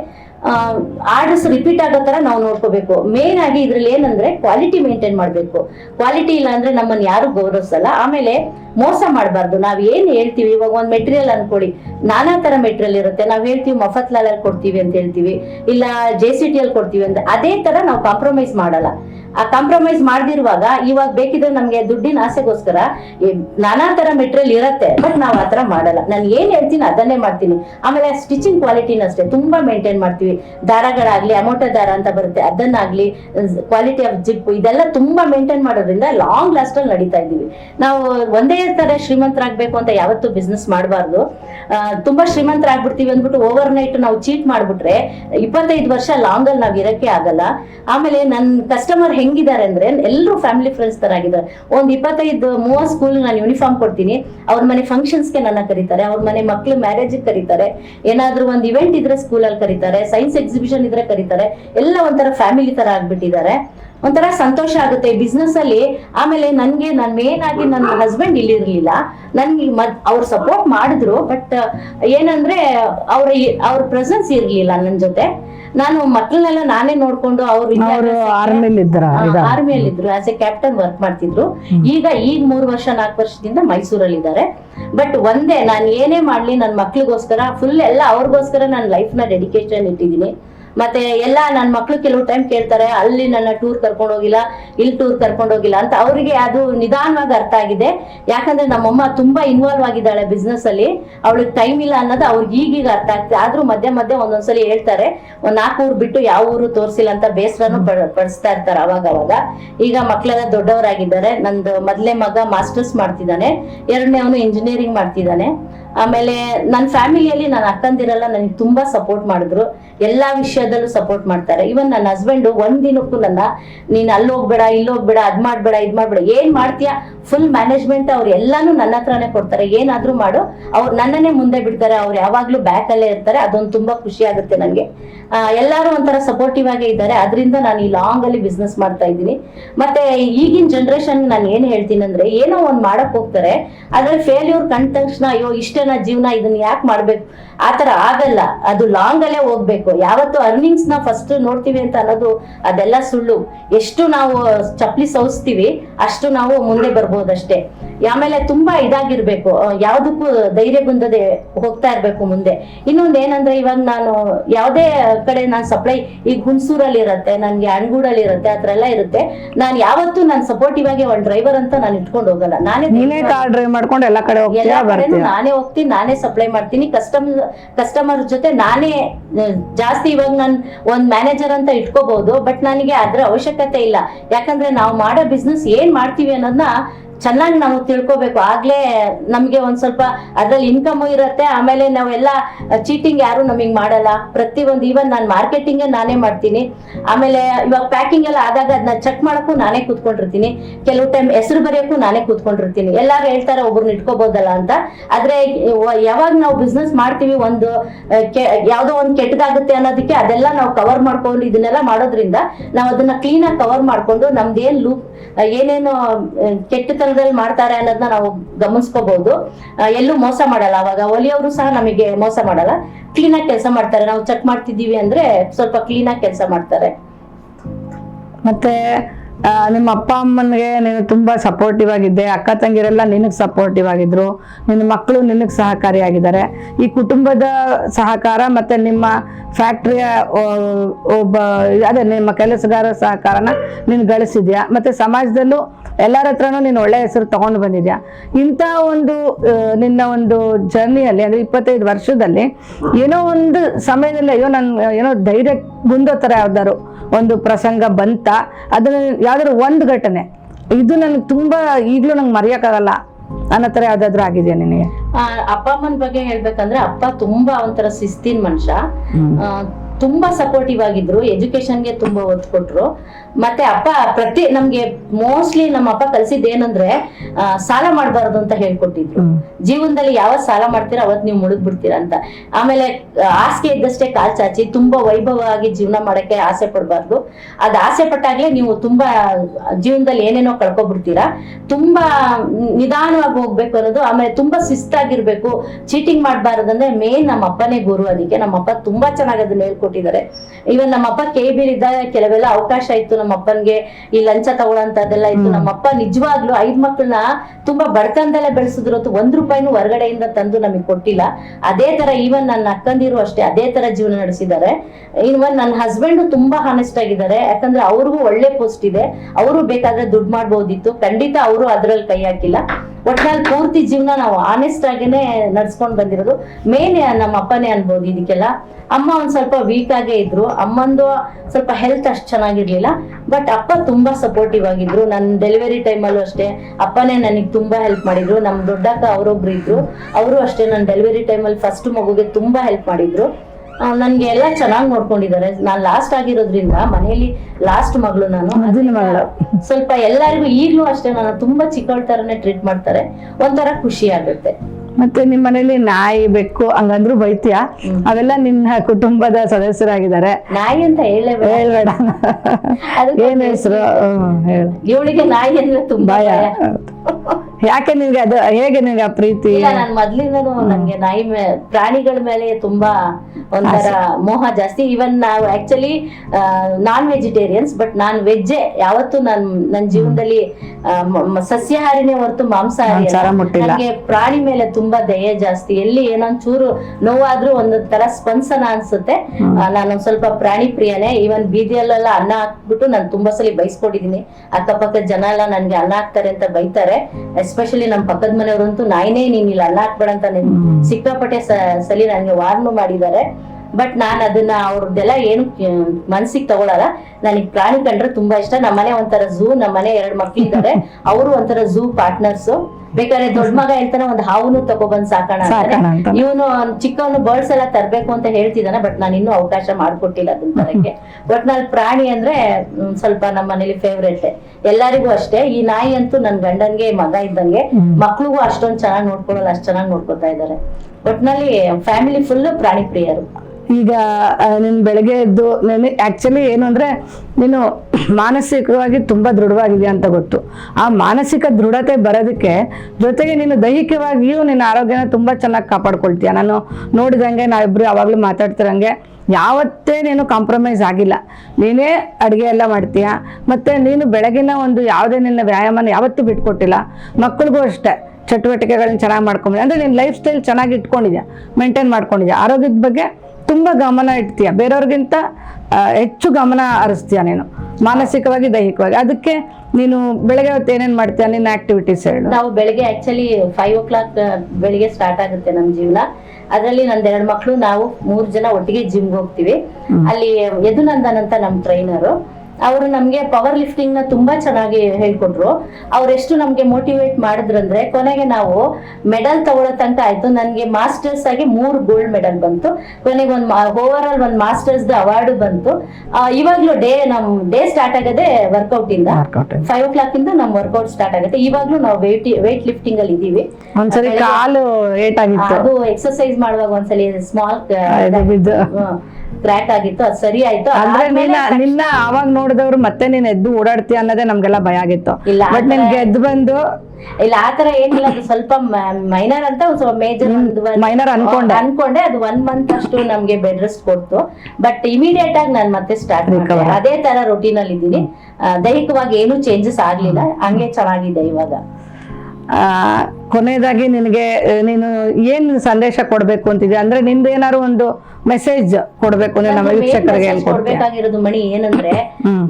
ಆರ್ಡರ್ಸ್ ರಿಪೀಟ್ ಆಗೋ ತರ ನಾವು ನೋಡ್ಕೋಬೇಕು. ಮೇನ್ ಆಗಿ ಇದ್ರಲ್ಲಿ ಏನಂದ್ರೆ ಕ್ವಾಲಿಟಿ ಮೇಂಟೈನ್ ಮಾಡಬೇಕು. ಕ್ವಾಲಿಟಿ ಇಲ್ಲ ಅಂದ್ರೆ ನಮ್ಮನ್ನ ಯಾರು ಗೌರವಿಸಲ್ಲ. ಆಮೇಲೆ ಮೋಸ ಮಾಡಬಾರ್ದು. ನಾವ್ ಏನ್ ಹೇಳ್ತೀವಿ? ಇವಾಗ ಒಂದ್ ಮೆಟೀರಿಯಲ್ ಅನ್ಕೊಳ್ಳಿ ನಾನಾ ತರ ಮೆಟೀರಿಯಲ್ ಇರುತ್ತೆ. ನಾವ್ ಹೇಳ್ತೀವಿ ಮಫತ್ ಲಾಲ್ ಕೊಡ್ತೀವಿ ಅಂತ ಹೇಳ್ತೀವಿ. ಇಲ್ಲ ಜೆ ಸಿ ಟಿ ಅಲ್ಲಿ ಕೊಡ್ತೀವಿ ಅಂತ. ಅದೇ ತರ ನಾವು ಕಾಂಪ್ರಮೈಸ್ ಮಾಡಲ್ಲ. ಆ ಕಾಂಪ್ರಮೈಸ್ ಮಾಡ್ದಿರುವಾಗ ಇವಾಗ ಬೇಕಿದ್ರೆ ನಮ್ಗೆ ದುಡ್ಡಿನ ಆಸೆಗೋಸ್ಕರ ನಾನಾ ತರ ಮೆಟೀರಿಯಲ್ ಇರತ್ತೆ, ಬಟ್ ನಾವ್ ಆತರ ಮಾಡಲ್ಲ. ನಾನು ಏನ್ ಹೇಳ್ತೀನಿ ಅದನ್ನೇ ಮಾಡ್ತೀನಿ. ಆಮೇಲೆ ಸ್ಟಿಚಿಂಗ್ ಕ್ವಾಲಿಟಿನ ಅಷ್ಟೇ, ತುಂಬಾ ಮೇಂಟೈನ್ ಮಾಡ್ತೀವಿ. ದಾರಗಳಾಗ್ಲಿ ಅಮೋಟ ದಾರ ಅಂತ ಬರುತ್ತೆ, ಅದನ್ನಾಗ್ಲಿ ಕ್ವಾಲಿಟಿ ಆಫ್ ಜಿಪ್ ಇದೆಲ್ಲ ತುಂಬಾ ಮೇಂಟೈನ್ ಮಾಡೋದ್ರಿಂದ ಲಾಂಗ್ ಲಾಸ್ಟ್ ಅಲ್ಲಿ ನಡೀತಾ ಇದೀವಿ ನಾವು ಒಂದೇ ತರ ಶ್ರೀಮಂತರಾಗ್ಬೇಕು ಅಂತ ಯಾವತ್ತೂ ಬಿಸ್ನೆಸ್ ಮಾಡಬಾರ್ದು. ತುಂಬಾ ಶ್ರೀಮಂತರಾಗ್ಬಿಡ್ತೀವಿ ಅಂದ್ಬಿಟ್ಟು ಓವರ್ ನೈಟ್ ನಾವು ಚೀಟ್ ಮಾಡ್ಬಿಟ್ರೆ ಇಪ್ಪತ್ತೈದು ವರ್ಷ ಲಾಂಗ್ ಅಲ್ಲಿ ನಾವ್ ಇರಕ್ಕೆ ಆಗಲ್ಲ. ಆಮೇಲೆ ನನ್ ಕಸ್ಟಮರ್ ಹೆಂಗಿದ್ದಾರೆ ಅಂದ್ರೆ ಎಲ್ಲರೂ ಫ್ಯಾಮಿಲಿ ಫ್ರೆಂಡ್ಸ್ ತರ ಆಗಿದ್ದಾರೆ. ಒಂದ್ ಇಪ್ಪತ್ತೈದು ಮೂವತ್ ಸ್ಕೂಲ್ ನಾನು ಯೂನಿಫಾರ್ಮ್ ಕೊಡ್ತೀನಿ. ಅವ್ರ ಮನೆ ಫಂಕ್ಷನ್ಸ್ಗೆ ನನ್ನ ಕರೀತಾರೆ. ಅವ್ರ ಮನೆ ಮಕ್ಳು ಮ್ಯಾರೇಜ್ ಕರೀತಾರೆ. ಏನಾದ್ರೂ ಒಂದ್ ಇವೆಂಟ್ ಇದ್ರೆ ಸ್ಕೂಲಲ್ಲಿ ಕರೀತಾರೆ. ಸೈನ್ಸ್ ಎಕ್ಸಿಬಿಷನ್ ಇದ್ರೆ ಕರೀತಾರೆ. ಎಲ್ಲ ಒಂಥರ ಫ್ಯಾಮಿಲಿ ತರ ಆಗ್ಬಿಟ್ಟಿದ್ದಾರೆ. ಒಂಥರ ಸಂತೋಷ ಆಗುತ್ತೆ ಬಿಸ್ನೆಸ್ ಅಲ್ಲಿ. ಆಮೇಲೆ ನನ್ಗೆ ನನ್ ಮೇನ್ ಆಗಿ ನನ್ನ ಹಸ್ಬೆಂಡ್ ಇಲ್ಲಿರ್ಲಿಲ್ಲ. ನನ್ಗೆ ಮದ್ ಅವ್ರು ಸಪೋರ್ಟ್ ಮಾಡಿದ್ರು ಬಟ್ ಏನಂದ್ರೆ ಅವ್ರ ಅವ್ರ ಪ್ರೆಸೆನ್ಸ್ ಇರ್ಲಿಲ್ಲ ನನ್ ಜೊತೆ. ನಾನು ಮಕ್ಕಳನ್ನೆಲ್ಲ ನಾನೇ ನೋಡ್ಕೊಂಡು ಅವ್ರು ಆರ್ಮಿಯಲ್ಲಿ ಇದ್ರು. ಆಸ್ ಎ ಕ್ಯಾಪ್ಟನ್ ವರ್ಕ್ ಮಾಡ್ತಿದ್ರು. ಈಗ ಈಗ ಮೂರ್ ವರ್ಷ ನಾಲ್ಕು ವರ್ಷದಿಂದ ಮೈಸೂರಲ್ಲಿ ಇದ್ದಾರೆ ಬಟ್ ಒಂದೇ ನಾನು ಏನೇ ಮಾಡ್ಲಿ ನನ್ನ ಮಕ್ಳಿಗೋಸ್ಕರ ಫುಲ್ ಎಲ್ಲ ಅವ್ರಿಗೋಸ್ಕರ ನನ್ನ ಲೈಫ್ನ ಡೆಡಿಕೇಶನ್ ಇಟ್ಟಿದ್ದೀನಿ. ಮತ್ತೆ ಎಲ್ಲ ನನ್ನ ಮಕ್ಳು ಕೆಲವು ಟೈಮ್ ಕೇಳ್ತಾರೆ, ಅಲ್ಲಿ ನನ್ನ ಟೂರ್ ಕರ್ಕೊಂಡು ಹೋಗಿಲ್ಲ, ಇಲ್ಲಿ ಟೂರ್ ಕರ್ಕೊಂಡು ಹೋಗಿಲ್ಲ ಅಂತ ಅವರಿಗೆ ಅದು ನಿಧಾನವಾಗಿ ಅರ್ಥ ಆಗಿದೆ. ಯಾಕಂದ್ರೆ ನಮ್ಮಮ್ಮ ತುಂಬಾ ಇನ್ವಾಲ್ವ್ ಆಗಿದ್ದಾಳೆ ಬಿಸ್ನೆಸ್ ಅಲ್ಲಿ. ಅವಳಿಗೆ ಟೈಮ್ ಇಲ್ಲ ಅನ್ನೋದು ಅವ್ರಿಗೆ ಈಗೀಗ ಅರ್ಥ ಆಗ್ತದೆ. ಆದ್ರೂ ಮಧ್ಯೆ ಮಧ್ಯೆ ಒಂದೊಂದ್ಸಲಿ ಹೇಳ್ತಾರೆ, ಒಂದ್ ನಾಲ್ಕು ಊರು ಬಿಟ್ಟು ಯಾವ ಊರು ತೋರಿಸಿಲ್ಲ ಅಂತ ಬೇಸರನು ಪಡಿಸ್ತಾ ಇರ್ತಾರೆ ಅವಾಗ ಅವಾಗ. ಈಗ ಮಕ್ಕಳೆಲ್ಲ ದೊಡ್ಡವರಾಗಿದ್ದಾರೆ. ನಂದು ಮೊದಲೇ ಮಗ ಮಾಸ್ಟರ್ಸ್ ಮಾಡ್ತಿದ್ದಾನೆ, ಎರಡನೇ ಅವನು ಇಂಜಿನಿಯರಿಂಗ್ ಮಾಡ್ತಿದ್ದಾನೆ. ಆಮೇಲೆ ನನ್ನ ಫ್ಯಾಮಿಲಿಯಲ್ಲಿ ನನ್ನ ಅಕ್ಕಂದಿರೆಲ್ಲ ನನಗೆ ತುಂಬಾ ಸಪೋರ್ಟ್ ಮಾಡಿದ್ರು. ಎಲ್ಲಾ ವಿಷಯದಲ್ಲೂ ಸಪೋರ್ಟ್ ಮಾಡ್ತಾರೆ. ಇವನ್ ನನ್ನ ಹಸ್ಬೆಂಡ್ ಒಂದ್ ದಿನಕ್ಕೂ ನನ್ನ, ನೀನ್ ಅಲ್ಲಿ ಹೋಗ್ಬೇಡ ಇಲ್ಲಿ ಹೋಗ್ಬೇಡ ಅದ್ ಮಾಡ್ಬೇಡ, ಇದ್ ಮಾಡ್ಬೇಡ, ಏನ್ ಮಾಡ್ತೀಯಾ? ಫುಲ್ ಮ್ಯಾನೇಜ್ಮೆಂಟ್ ಅವ್ರು ಎಲ್ಲಾನು ನನ್ನ ಹತ್ರನೇ ಕೊಡ್ತಾರೆ. ಏನಾದ್ರೂ ಮಾಡು. ಅವ್ರು ನನ್ನನ್ನೇ ಮುಂದೆ ಬಿಡ್ತಾರೆ. ಅವ್ರು ಯಾವಾಗ್ಲೂ ಬ್ಯಾಕ್ ಅಲ್ಲೇ ಇರ್ತಾರೆ. ಅದೊಂದು ತುಂಬಾ ಖುಷಿ ಆಗುತ್ತೆ ನನಗೆ ಎಲ್ಲರೂ ಒಂಥರ ಸಪೋರ್ಟಿವ್ ಆಗೇ ಇದ್ದಾರೆ. ಅದರಿಂದ ನಾನು ಈ ಲಾಂಗ್ ಅಲ್ಲಿ ಬಿಸ್ನೆಸ್ ಮಾಡ್ತಾ ಇದ್ದೀನಿ. ಮತ್ತೆ ಈಗಿನ ಜನರೇಷನ್ ನಾನು ಏನ್ ಹೇಳ್ತೀನಿ ಅಂದ್ರೆ, ಏನೋ ಒಂದ್ ಮಾಡಕ್ ಹೋಗ್ತಾರೆ. ಅದ್ರಲ್ಲಿ ಫೇಲ್ಯೂರ್ ಕಂಡ ತಕ್ಷಣ, ಅಯ್ಯೋ ಇಷ್ಟೇನ ಜೀವನ ಇದನ್ನ ಯಾಕೆ ಮಾಡ್ಬೇಕು? ಆತರ ಆಗಲ್ಲ. ಅದು ಲಾಂಗ್ ಅಲ್ಲೇ ಹೋಗ್ಬೇಕು. ಯಾವತ್ತು ಅರ್ನಿಂಗ್ಸ್ನ ಫಸ್ಟ್ ನೋಡ್ತೀವಿ ಅಂತ ಅನ್ನೋದು ಅದೆಲ್ಲ ಸುಳ್ಳು. ಎಷ್ಟು ನಾವು ಚಪ್ಪಲಿ ಸೌಸ್ತೀವಿ, ಅಷ್ಟು ನಾವು ಮುಂದೆ ಬರ್ಬೋದಷ್ಟೇ ಆಮೇಲೆ ತುಂಬಾ ಇದಾಗಿರ್ಬೇಕು. ಯಾವ್ದಕ್ಕೂ ಧೈರ್ಯ ಬಂದದೆ ಹೋಗ್ತಾ ಇರ್ಬೇಕು ಮುಂದೆ. ಇನ್ನೊಂದ್ ಏನಂದ್ರೆ ಇವಾಗ ನಾನು ಯಾವ್ದೇ ಕಡೆ ನಾನು ಸಪ್ಲೈ ಈಗ ಹುಣಸೂರಲ್ಲಿ ಇರತ್ತೆ ನನ್ಗೆ ಅಣ್ಗೂಡಲ್ಲಿ ಇರುತ್ತೆ ಆತರ ಎಲ್ಲ ಇರುತ್ತೆ. ನಾನು ಯಾವತ್ತೂ ನಾನು ಸಪೋರ್ಟಿವ್ ಆಗಿ ಒಂದ್ ಡ್ರೈವರ್ ಅಂತ ನಾನು ಇಟ್ಕೊಂಡು ಹೋಗಲ್ಲ. ನಾನೇ ಡ್ರೈವ್ ಮಾಡ್ಕೊಂಡು ಎಲ್ಲಾ ಕಡೆ ಹೋಗ್ತೀಯಾ ಎಲ್ಲಾ ಕಡೆನೂ ನಾನೇ ಹೋಗ್ತೀನಿ ನಾನೇ ಸಪ್ಲೈ ಮಾಡ್ತೀನಿ. ಕಸ್ಟಮರ್ ಕಸ್ಟಮರ್ ಜೊತೆ ನಾನೇ ಜಾಸ್ತಿ ಇವಾಗ ನಾನು ಒಂದ್ ಮ್ಯಾನೇಜರ್ ಅಂತ ಇಟ್ಕೋಬಹುದು ಬಟ್ ನನಗೆ ಅದ್ರ ಅವಶ್ಯಕತೆ ಇಲ್ಲ. ಯಾಕಂದ್ರೆ ನಾವು ಮಾಡೋ ಬಿಸ್ನೆಸ್ ಏನ್ ಮಾಡ್ತೀವಿ ಅನ್ನೋದನ್ನ ಚೆನ್ನಾಗಿ ನಾವು ತಿಳ್ಕೊಬೇಕು. ಆಗ್ಲೇ ನಮ್ಗೆ ಒಂದ್ ಸ್ವಲ್ಪ ಅದ್ರಲ್ಲಿ ಇನ್ಕಮ್ ಇರತ್ತೆ ಆಮೇಲೆ ನಾವೆಲ್ಲ ಚೀಟಿಂಗ್ ಯಾರು ನಮಗ್ ಮಾಡಲ್ಲ. ಪ್ರತಿ ಒಂದು ಈವನ್ ನಾನು ಮಾರ್ಕೆಟಿಂಗ್ ನಾನೇ ಮಾಡ್ತೀನಿ. ಆಮೇಲೆ ಇವಾಗ ಪ್ಯಾಕಿಂಗ್ ಎಲ್ಲ ಆದಾಗ ಅದನ್ನ ಚೆಕ್ ಮಾಡಕ್ಕೂ ನಾನೇ ಕೂತ್ಕೊಂಡಿರ್ತೀನಿ. ಕೆಲವು ಟೈಮ್ ಹೆಸರು ಬರೆಯಕ್ಕೂ ನಾನೇ ಕೂತ್ಕೊಂಡಿರ್ತೀನಿ. ಎಲ್ಲಾರು ಹೇಳ್ತಾರೆ ಒಬ್ರನ್ನ ಇಟ್ಕೋಬಹುದಲ್ಲ ಅಂತ. ಆದ್ರೆ ಯಾವಾಗ ನಾವು ಬಿಸ್ನೆಸ್ ಮಾಡ್ತೀವಿ ಒಂದು ಯಾವ್ದೋ ಒಂದು ಕೆಟ್ಟದಾಗುತ್ತೆ ಅನ್ನೋದಕ್ಕೆ ಅದೆಲ್ಲ ನಾವು ಕವರ್ ಮಾಡ್ಕೊಂಡು ಇದನ್ನೆಲ್ಲ ಮಾಡೋದ್ರಿಂದ ನಾವು ಅದನ್ನ ಕ್ಲೀನ್ ಆಗಿ ಕವರ್ ಮಾಡ್ಕೊಂಡು ನಮ್ದೇನ್ ಲೂಪ್ ಏನೇನು ಆ, ಕೆಟ್ಟತನದಲ್ಲಿ ಮಾಡ್ತಾರೆ ಅನ್ನೋದನ್ನ ನಾವು ಗಮನಿಸ್ಕೋಬಹುದು ಎಲ್ಲೂ ಮೋಸ ಮಾಡಲ್ಲ. ಅವಾಗ ಒಲಿಯವರು ಸಹ ನಮಗೆ ಮೋಸ ಮಾಡಲ್ಲ. ಕ್ಲೀನ್ ಆಗಿ ಕೆಲಸ ಮಾಡ್ತಾರೆ. ನಾವು ಚೆಕ್ ಮಾಡ್ತಿದ್ದೀವಿ ಅಂದ್ರೆ ಸ್ವಲ್ಪ ಕ್ಲೀನ್ ಆಗಿ ಕೆಲಸ ಮಾಡ್ತಾರೆ. ಮತ್ತೆ ನಿಮ್ಮ ಅಪ್ಪ ಅಮ್ಮನಿಗೆ ನೀನು ತುಂಬ ಸಪೋರ್ಟಿವ್ ಆಗಿದ್ದೆ. ಅಕ್ಕ ತಂಗಿರೆಲ್ಲ ನಿನಗೆ ಸಪೋರ್ಟಿವ್ ಆಗಿದ್ರು. ನಿನ್ನ ಮಕ್ಕಳು ನಿನಗೆ ಸಹಕಾರಿಯಾಗಿದ್ದಾರೆ ಈ ಕುಟುಂಬದ ಸಹಕಾರ ಮತ್ತೆ ನಿಮ್ಮ ಫ್ಯಾಕ್ಟ್ರಿಯ ಒಬ್ಬ, ಅದೇ ನಿಮ್ಮ ಕೆಲಸಗಾರ ಸಹಕಾರನ ನೀನು ಗಳಿಸಿದ್ಯಾ? ಮತ್ತೆ ಸಮಾಜದಲ್ಲೂ ಎಲ್ಲರ ಹತ್ರನೂ ನೀನು ಒಳ್ಳೆ ಹೆಸರು ತಗೊಂಡು ಬಂದಿದ್ಯಾ? ಇಂಥ ಒಂದು ನಿನ್ನ ಒಂದು ಜರ್ನಿಯಲ್ಲಿ ಅಂದ್ರೆ ಇಪ್ಪತ್ತೈದು ವರ್ಷದಲ್ಲಿ ಏನೋ ಒಂದು ಸಮಯದಲ್ಲಿ ಅಯ್ಯೋ ನಾನು, ಏನೋ ಧೈರ್ಯ ಗುಂದೋ ಥರ ಯಾವ್ದಾರು ಒಂದು ಪ್ರಸಂಗ ಬಂತ? ಅದನ್ನ ಯಾವ್ದಾದ್ರು ಒಂದು ಘಟನೆ. ಇದು ನನಗೆ ತುಂಬಾ ಈಗಲೂ ನಂಗೆ ಮರೆಯೋಕ್ಕಾಗಲ್ಲ. ಅನ್ನೋ ಥರ ಯಾವ್ದಾದ್ರು ಆಗಿದೆಯಾ ನಿನಗೆ? ಆ, ಅಪ್ಪ ಅಮ್ಮನ ಬಗ್ಗೆ ಹೇಳ್ಬೇಕಂದ್ರೆ ಅಪ್ಪ ತುಂಬಾ ಒಂಥರ ಶಿಸ್ತಿನ ಮನುಷ್ಯ. ತುಂಬಾ ಸಪೋರ್ಟಿವ್ ಆಗಿದ್ರು ಎಜುಕೇಶನ್ಗೆ ತುಂಬಾ ಒತ್ತು ಕೊಟ್ರು. ಮತ್ತೆ ಅಪ್ಪ ಪ್ರತಿ ನಮ್ಗೆ ಮೋಸ್ಟ್ಲಿ ನಮ್ಮ ಅಪ್ಪ ಕಲ್ಸಿದ್ ಏನಂದ್ರೆ ಸಾಲ ಮಾಡಬಾರ್ದು ಅಂತ ಹೇಳ್ಕೊಟ್ಟಿದ್ರು. ಜೀವನದಲ್ಲಿ ಯಾವತ್ ಸಾಲ ಮಾಡ್ತೀರಾ ಅವತ್ ನೀವು ಮುಳುಗ್ ಬಿಡ್ತೀರಾ ಅಂತ. ಆಮೇಲೆ ಆಸೆ ಇದ್ದಷ್ಟೇ ಕಾಲ್ ಚಾಚಿ ತುಂಬಾ ವೈಭವವಾಗಿ ಜೀವನ ಮಾಡಕ್ಕೆ ಆಸೆ ಪಡಬಾರ್ದು. ಅದ್ ಆಸೆ ಪಟ್ಟಾಗ್ಲೇ ನೀವು ತುಂಬಾ ಜೀವನದಲ್ಲಿ ಏನೇನೋ ಕಳ್ಕೊಬಿಡ್ತೀರಾ. ತುಂಬಾ ನಿಧಾನವಾಗಿ ಹೋಗ್ಬೇಕು ಅನ್ನೋದು ಆಮೇಲೆ ತುಂಬಾ ಶಿಸ್ತಾಗಿರ್ಬೇಕು. ಚೀಟಿಂಗ್ ಮಾಡಬಾರ್ದಂದ್ರೆ ಮೇನ್ ನಮ್ಮ ಅಪ್ಪನೇ ಗುರು ಅದಕ್ಕೆ ನಮ್ಮ ಅಪ್ಪ ತುಂಬಾ ಚೆನ್ನಾಗಿ ಅದನ್ನ ಹೇಳ್ಕೊಟ್ಟಿದ್ದಾರೆ ಇವನ್ ನಮ್ಮ ಅಪ್ಪ ಕೆ ಬಿ ಇದ್ದಾಗ ಕೆಲವೆಲ್ಲ ಅವಕಾಶ ಇತ್ತು ನಮ್ಮ ಅಪ್ಪನ್ಗೆ. ಈ ಲಂಚ ತಗೊಳ್ಳಂತದೆಲ್ಲ ಇತ್ತು. ನಮ್ಮ ಅಪ್ಪ ನಿಜವಾಗ್ಲೂ ಐದ್ ಮಕ್ಕಳನ್ನ ತುಂಬಾ ಬಡತನದಲ್ಲೇ ಬೆಳೆಸಿದ್ರು ಅಂತ ಒಂದ್ ರೂಪಾಯಿನೂ ಹೊರಗಡೆಯಿಂದ ತಂದು ನಮಗೆ ಕೊಟ್ಟಿಲ್ಲ. ಅದೇ ತರ ಈವನ್ ನನ್ನ ಅಕ್ಕಂದಿರು ಅಷ್ಟೇ ಅದೇ ತರ ಜೀವನ ನಡೆಸಿದ್ದಾರೆ. ಇವನ್ ನನ್ನ ಹಸ್ಬೆಂಡ್ ತುಂಬಾ ಹಾನೆಸ್ಟ್ ಆಗಿದ್ದಾರೆ. ಯಾಕಂದ್ರೆ ಅವ್ರಿಗೂ ಒಳ್ಳೆ ಪೋಸ್ಟ್ ಇದೆ. ಅವರು ಬೇಕಾದ್ರೆ ದುಡ್ಡು ಮಾಡ್ಬೋದಿತ್ತು. ಖಂಡಿತ ಅವರು ಅದ್ರಲ್ಲಿ ಕೈ ಹಾಕಿಲ್ಲ. ಒಟ್ನಲ್ಲಿ ಪೂರ್ತಿ ಜೀವನ ನಾವು ಆನೆಸ್ಟ್ ಆಗೇನೆ ನಡ್ಸ್ಕೊಂಡ್ ಬಂದಿರೋದು. ಮೇನ್ ನಮ್ಮ ಅಪ್ಪನೇ ಅನ್ಬೋದು ಇದಕ್ಕೆಲ್ಲ. ಅಮ್ಮ ಒಂದ್ ಸ್ವಲ್ಪ ವೀಕ್ ಆಗೇ ಇದ್ರು. ಅಮ್ಮಂದು ಸ್ವಲ್ಪ ಹೆಲ್ತ್ ಅಷ್ಟು ಚೆನ್ನಾಗಿರ್ಲಿಲ್ಲ. ಬಟ್ ಅಪ್ಪ ತುಂಬಾ ಸಪೋರ್ಟಿವ್ ಆಗಿದ್ರು. ನನ್ನ ಡೆಲಿವರಿ ಟೈಮಲ್ಲೂ ಅಷ್ಟೇ ಅಪ್ಪನೇ ನನಗೆ ತುಂಬಾ ಹೆಲ್ಪ್ ಮಾಡಿದ್ರು. ನಮ್ ದೊಡ್ಡಕ್ಕ ಅವರೊಬ್ರು ಇದ್ರು. ಅವರು ಅಷ್ಟೇ ನನ್ನ ಡೆಲಿವರಿ ಟೈಮಲ್ಲಿ ಫಸ್ಟ್ ಮಗುಗೆ ತುಂಬಾ ಹೆಲ್ಪ್ ಮಾಡಿದ್ರು. ನನ್ಗೆ ಎಲ್ಲ ಚೆನ್ನಾಗಿ ನೋಡ್ಕೊಂಡಿದ್ದಾರೆ. ನಾನ್ ಲಾಸ್ಟ್ ಆಗಿರೋದ್ರಿಂದ ಮನೆಯಲ್ಲಿ ಲಾಸ್ಟ್ ಮಗಳು ನಾನು. ಸ್ವಲ್ಪ ಎಲ್ಲರಿಗೂ ಈಗ್ಲೂ ಅಷ್ಟೇ ನಾನು ತುಂಬಾ ಚಿಕ್ಕವಳ ತರನೇ ಟ್ರೀಟ್ ಮಾಡ್ತಾರೆ. ಒಂಥರ ಖುಷಿ ಆಗುತ್ತೆ. ಮತ್ತೆ ನಿಮ್ಮ ಮನೇಲಿ ನಾಯಿ ಬೆಕ್ಕು ಹಂಗಂದ್ರು ಬೈತೀಯ? ಅವೆಲ್ಲ ನಿನ್ನ ಕುಟುಂಬದ ಸದಸ್ಯರಾಗಿದ್ದಾರೆ. ನಾಯಿ ಅಂತ ಹೇಳೇ ಹೇಳ್ಬೇಡ. ಏನ್ ಹೆಸರು? ಹೇಳು. ಇವಳಿಗೆ ನಾಯಿ ಅಂದ್ರೆ ತುಂಬಾ ಯಾಕೆ ನಿನ್ಗೆ ಅದು ಹೇಗೆ ನಿನ್ಗೆ ಆ ಪ್ರೀತಿ? ಇಲ್ಲ ನಾನ್ ಮೊದ್ಲಿಂದನು ನನ್ಗೆ ನಾಯಿ ಮೇ ಪ್ರಾಣಿಗಳ ಮೇಲೆ ತುಂಬಾ ಒಂಥರ ಮೋಹ ಜಾಸ್ತಿ. ಇವನ್ ನಾವು actually non vegetarians but non ವೆಜ್ಜೆ ಯಾವತ್ತು ನನ್ ನನ್ ಜೀವನದಲ್ಲಿ ಆ, ಮ- ಮ- ಸಸ್ಯಾಹಾರಿನೇ ಹೊರತು ಮಾಂಸಾಹಾರಿ ಅಲ್ಲ. ಮುಟ್ಟಿಲ್ಲ. ನನ್ಗೆ ಪ್ರಾಣಿ ಮೇಲೆ ತುಂಬಾ ದಯೆ ಜಾಸ್ತಿ. ಎಲ್ಲಿ ಏನೊಂದ್ ಚೂರು ನೋವಾದ್ರೂ ಒಂದೊಂದ್ ತರ ಸ್ಪಂದನ ಅನ್ಸುತ್ತೆ. ಆ, ನಾನು ಒಂದ್ ಸ್ವಲ್ಪ ಪ್ರಾಣಿ ಪ್ರಿಯನೇ. ಇವನ್ ಬೀದಿಯಲ್ಲೆಲ್ಲ ಅನ್ನ ಹಾಕ್ಬಿಟ್ಟು ನಾನು ತುಂಬಾ ಸಲ ಬೈಸ್ಕೊಟ್ಟಿದೀನಿ ಅಕ್ಕಪಕ್ಕ ಜನ ಎಲ್ಲ ನನ್ಗೆ ಅನ್ನ ಹಾಕ್ತಾರೆ ಅಂತ ಬೈತಾರೆ. ಎಸ್ಪೆಷಲಿ ನಮ್ಮ ಪಕ್ಕದ ಮನೆಯವ್ರಂತೂ ನಾಯಿನೇ ನೀನ್ ಇಲ್ಲಿ ಅನ್ನ ಹಾಕ್ಬೇಡ ಅಂತ ಸಿಕ್ಕಾಪಟ್ಟೆ ಸಲಿ ನನ್ಗೆ ವಾರ್ನು ಮಾಡಿದ್ದಾರೆ. ಬಟ್ ನಾನು ಅದನ್ನ ಅವ್ರದ್ದೆಲ್ಲ ಏನು ಮನ್ಸಿಗೆ ತಗೊಳಲ್ಲ. ನನಗೆ ಪ್ರಾಣಿ ಕಂಡ್ರೆ ತುಂಬಾ ಇಷ್ಟ. ನಮ್ಮನೆ ಒಂಥರ ಝೂ ನಮ್ಮನೆ ಮಕ್ಳು ಮಕ್ಳಿದ್ದಾರೆ ಅವರು ಒಂಥರ ಝೂ ಪಾರ್ಟ್ನರ್ಸ್ ಬೇಕಾದ್ರೆ ದೊಡ್ಡ ಮಗ ಹೇಳ್ತಾನೆ ಒಂದ್ ಹಾವುನು ತಗೊಬಂದ್ ಸಾಕೋಣ. ಇವನು ಚಿಕ್ಕವನು ಬರ್ಡ್ಸ್ ಎಲ್ಲ ತರ್ಬೇಕು ಅಂತ ಹೇಳ್ತಿದ್ದಾನೆ ಬಟ್ ನಾನು ಇನ್ನೂ ಅವಕಾಶ ಮಾಡ್ಕೊಟ್ಟಿಲ್ಲ ಅದನ್ನ ತರಕ್ಕೆ. ಒಟ್ನಲ್ಲಿ ಪ್ರಾಣಿ ಅಂದ್ರೆ ಸ್ವಲ್ಪ ನಮ್ಮ ಮನೇಲಿ ಫೇವ್ರೇಟ್ ಎಲ್ಲರಿಗೂ ಅಷ್ಟೇ. ಈ ನಾಯಿ ಅಂತೂ ನನ್ ಗಂಡನ್ಗೆ ಮಗ ಇದ್ದಂಗೆ ಮಕ್ಳಿಗೂ ಅಷ್ಟೊಂದ್ ಚೆನ್ನಾಗಿ ನೋಡ್ಕೊಳ್ಳಲ್ಲ ಅಷ್ಟ್ ಚೆನ್ನಾಗಿ ನೋಡ್ಕೊತಾ ಇದ್ದಾರೆ ಒಟ್ನಲ್ಲಿ ಫ್ಯಾಮಿಲಿ ಫುಲ್ ಪ್ರಾಣಿ ಪ್ರಿಯರು. ಈಗ ನಿನ್ ಬೆಳಗ್ಗೆ ಎದ್ದು ನನಗೆ ಆಕ್ಚುಲಿ ಏನು ಅಂದರೆ ನೀನು ಮಾನಸಿಕವಾಗಿ ತುಂಬಾ ದೃಢವಾಗಿದೆಯಾ ಅಂತ ಗೊತ್ತು. ಆ ಮಾನಸಿಕ ದೃಢತೆ ಬರೋದಕ್ಕೆ ಜೊತೆಗೆ ನೀನು ದೈಹಿಕವಾಗಿಯೂ ನಿನ್ನ ಆರೋಗ್ಯನ ತುಂಬಾ ಚೆನ್ನಾಗಿ ಕಾಪಾಡ್ಕೊಳ್ತೀಯ? ನಾನು ನೋಡಿದಂಗೆ ನಾವಿಬ್ಬರು ಯಾವಾಗಲೂ ಮಾತಾಡ್ತಿರಂಗೆ, ಯಾವತ್ತೇ ನೀನು ಕಾಂಪ್ರಮೈಸ್ ಆಗಿಲ್ಲ. ನೀನೇ ಅಡುಗೆ ಎಲ್ಲ ಮಾಡ್ತೀಯ? ಮತ್ತೆ ನೀನು ಬೆಳಗಿನ ಒಂದು ಯಾವುದೇ ನಿನ್ನ ವ್ಯಾಯಾಮನ ಯಾವತ್ತೂ ಬಿಟ್ಕೊಟ್ಟಿಲ್ಲ. ಮಕ್ಕಳಿಗೂ ಅಷ್ಟೇ, ಚಟುವಟಿಕೆಗಳನ್ನ ಚೆನ್ನಾಗಿ ಮಾಡ್ಕೊಂಡಿದ್ಯಾ ಅಂದರೆ ನಿನ್ನ ಲೈಫ್ ಸ್ಟೈಲ್ ಚೆನ್ನಾಗಿ ಇಟ್ಕೊಂಡಿದ್ಯಾ? ಮೇಂಟೈನ್ ಮಾಡ್ಕೊಂಡಿದ್ಯಾ? ಆರೋಗ್ಯದ ಬಗ್ಗೆ ತುಂಬ ಗಮನ ಇಡ್ತೀಯ. ಬೇರೆಯವ್ರಿಗಿಂತ ಹೆಚ್ಚು ಗಮನ ಹರಿಸ್ತೀಯ ನೀನು. ಮಾನಸಿಕವಾಗಿ ದೈಹಿಕವಾಗಿ. ಅದಕ್ಕೆ ನೀನು ಬೆಳಗ್ಗೆ ಹೊತ್ತು ಏನೇನು ಮಾಡ್ತೀಯ? ನಿನ್ನ ಆಕ್ಟಿವಿಟೀಸ್ ಹೇಳು. ನಾವು ಬೆಳಗ್ಗೆ ಆಕ್ಚುಲಿ ಫೈವ್ ಓ ಕ್ಲಾಕ್ ಬೆಳಿಗ್ಗೆ ಸ್ಟಾರ್ಟ್ ಆಗುತ್ತೆ ನಮ್ಮ ಜೀವನ. ಅದರಲ್ಲಿ ನಂದ್ ಎರಡು ಮಕ್ಕಳು ನಾವು ಮೂರ್ ಜನ ಒಟ್ಟಿಗೆ ಜಿಮ್ಗೆ ಹೋಗ್ತೀವಿ. ಅಲ್ಲಿ ಯದುನಂದನ್ ಅಂತ ನಮ್ ಟ್ರೈನರು ಅವರು ನಮ್ಗೆ ಪವರ್ ಲಿಫ್ಟಿಂಗ್ನ ತುಂಬಾ ಚೆನ್ನಾಗಿ ಹೇಳ್ಕೊಟ್ರು ಅವ್ರೆಷ್ಟು ನಮ್ಗೆ ಮೋಟಿವೇಟ್ ಮಾಡಿದ್ರಂದ್ರೆ ಕೊನೆಗೆ ನಾವು ಮೆಡಲ್ ತಗೊಳ್ಳೋ ತನಕ ಆಯ್ತು. ನನ್ಗೆ ಮಾಸ್ಟರ್ಸ್ ಆಗಿ ಮೂರು ಗೋಲ್ಡ್ ಮೆಡಲ್ ಬಂತು. ಕೊನೆಗೆ ಒಂದ್ ಓವರ್ ಆಲ್ ಒಂದ್ ಮಾಸ್ಟರ್ಸ್ ಅವಾರ್ಡ್ ಬಂತು. ಇವಾಗ್ಲೂ ಡೇ ನಮ್ ಡೇ ಸ್ಟಾರ್ಟ್ ಆಗದೆ ವರ್ಕೌಟ್ ಇಂದ. ಫೈವ್ ಓ ಕ್ಲಾಕ್ ಇಂದ ನಮ್ ವರ್ಕೌಟ್ ಸ್ಟಾರ್ಟ್ ಆಗುತ್ತೆ. ಇವಾಗ್ಲೂ ನಾವು ವೇಟ್ ವೇಟ್ ಲಿಫ್ಟಿಂಗ್ ಅಲ್ಲಿ ಇದೀವಿ. ಕಾಲು ಅದು ಎಕ್ಸರ್ಸೈಸ್ ಮಾಡುವಾಗ ಒಂದ್ಸಲಿ ಸ್ಮಾಲ್ ಕ್ರ್ಯಾಕ್ ಆಗಿತ್ತು ಅದು ಸರಿ ಆಯ್ತು. ಅಂದ್ರೆ ನಿನ್ನ ನಿನ್ನ ಅವಾಗ ನೋಡಿದವ್ರು ಮತ್ತೆ ನೀನ್ ಎದ್ದು ಓಡಾಡ್ತೀಯ ಅನ್ನೋದೇ ನಮ್ಗೆಲ್ಲ ಭಯ ಆಗಿತ್ತು. ಇಲ್ಲ, ಬಟ್ ನಿನ್ಗೆ ನಿನ್ ಗೆದ್ದು ಬಂದು ಇಲ್ಲ ಆತರ ಏನಿಲ್ಲ ಅದು ಸ್ವಲ್ಪ ಮೈನರ್ ಅಂತ ಒಂದ್ ಸ್ವಲ್ಪ ಮೇಜರ್ ಮೈನರ್ ಅನ್ಕೊಂಡೆ. ಅನ್ಕೊಂಡೆ ಅದು ಒನ್ ಮಂತ್ ಅಷ್ಟು ನಮ್ಗೆ ಬೆಡ್ ರೆಸ್ಟ್ ಕೊಡ್ತು. ಬಟ್ ಇಮಿಡಿಯೇಟ್ ಆಗಿ ನಾನು ಮತ್ತೆ ಸ್ಟಾರ್ಟ್ Recover. ಅದೇ ತರ ರೊಟೀನ್ ಅಲ್ಲಿ ಇದ್ದೀನಿ. ಆ, ದೈಹಿಕವಾಗಿ ಏನು ಚೇಂಜಸ್ ಆಗ್ಲಿಲ್ಲ. ಹಂಗೆ ಚೆನ್ನಾಗಿದೆ ಇವಾಗ. ಆ, ಕೊನೆಯದಾಗಿ ನಿನಗೆ ನೀನು ಏನು ಸಂದೇಶ ಕೊಡಬೇಕು ಅಂತಿದ್ಯಾ? ಅಂದ್ರೆ ನಿಂದು ಏನಾದ್ರು ಒಂದು ಮೆಸೇಜ್ ಕೊಡ್ಬೇಕು ಅಂದ್ರೆ ನಮ್ಮ ವೀಕ್ಷಕರಿಗೆ ಕೊಡ್ಬೇಕಾಗಿರೋದು ಮಣಿ ಏನಂದ್ರೆ.